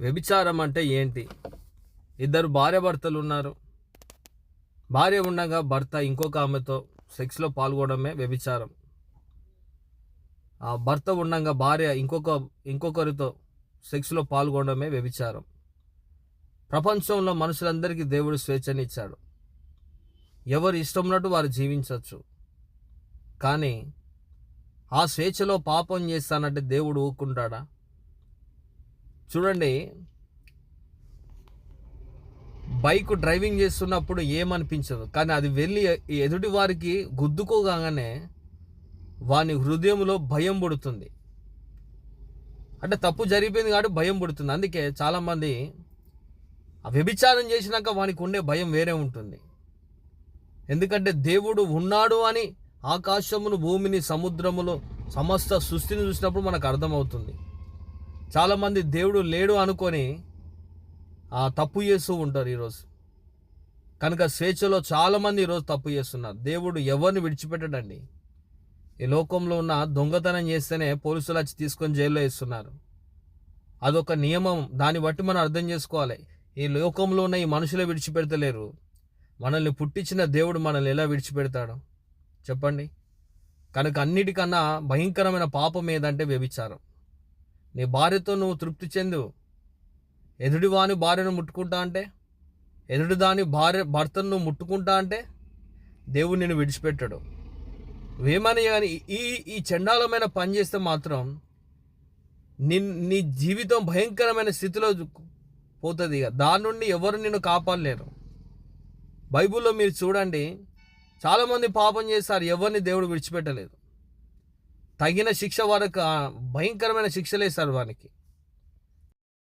వ్యభిచారం అంటే ఏంటి? ఇద్దరు భార్య భర్తలు ఉన్నారు. భార్య ఉండగా భర్త ఇంకొక ఆమెతో సెక్స్లో పాల్గొనడమే వ్యభిచారం. ఆ భర్త ఉండగా భార్య ఇంకొక ఇంకొకరితో సెక్స్లో పాల్గొనడమే వ్యభిచారం. ప్రపంచంలో మనుషులందరికీ దేవుడు స్వేచ్ఛనిచ్చాడు. ఎవరు ఇష్టం ఉన్నట్టు వారు జీవించవచ్చు కానీ ఆ స్వేచ్ఛలో పాపం చేస్తానంటే దేవుడు ఊరుకుంటాడా? చూడండి. బైక్ డ్రైవింగ్ చేస్తున్నప్పుడు ఏమనిపించదు. కానీ అది వెళ్ళి ఎదుటి వారికి గుద్దుకోగానే వాని హృదయంలో భయం పుడుతుంది. అంటే తప్పు జరిగిపోయింది కాబట్టి భయం పుడుతుంది. అందుకే చాలామంది వ్యభిచారం చేసినాక వానికి ఉండే భయం వేరే ఉంటుంది. ఎందుకంటే దేవుడు ఉన్నాడు అని ఆకాశమును భూమిని సముద్రములు సమస్త సృష్టిని చూసినప్పుడు మనకు అర్థమవుతుంది. చాలామంది దేవుడు లేడు అనుకొని ఆ తప్పు చేస్తూ ఉంటారు ఈరోజు. కనుక స్వేచ్ఛలో చాలామంది ఈరోజు తప్పు చేస్తున్నారు. దేవుడు ఎవరిని విడిచిపెట్టడండి? ఈ లోకంలో ఉన్న దొంగతనం చేస్తేనే పోలీసులు వచ్చి తీసుకొని జైల్లో వేస్తున్నారు. అదొక నియమం. దాన్ని బట్టి మనం అర్థం చేసుకోవాలి. ఈ లోకంలో ఉన్న ఈ మనుషులే విడిచిపెడతలేరు. మనల్ని పుట్టించిన దేవుడు మనల్ని ఎలా విడిచిపెడతాడు? చెప్పండి. కనుక అన్నిటికన్నా భయంకరమైన పాపం ఏదంటే వ్యభిచారం. నీ భార్యతో నువ్వు తృప్తి చెందు ఎదుటి వాని భార్యను ముట్టుకుంటా అంటే? ఎదుటి దాని భార్య భర్తను నువ్వు ముట్టుకుంటా అంటే? దేవుడు నిన్ను విడిచిపెట్టాడు. వేమని కానీ ఈ ఈ చండాలమైన పని చేస్తే మాత్రం నీ నీ జీవితం భయంకరమైన స్థితిలో పోతుంది ఇక. దాని నుండి ఎవరు నిన్ను కాపాడలేరు. బైబిల్లో మీరు చూడండి చాలామంది పాపం చేస్తారు ఎవరిని దేవుడు విడిచిపెట్టలేదు. తగిన శిక్ష వారికి భయంకరమైన శిక్షలేస్తారు వానికి.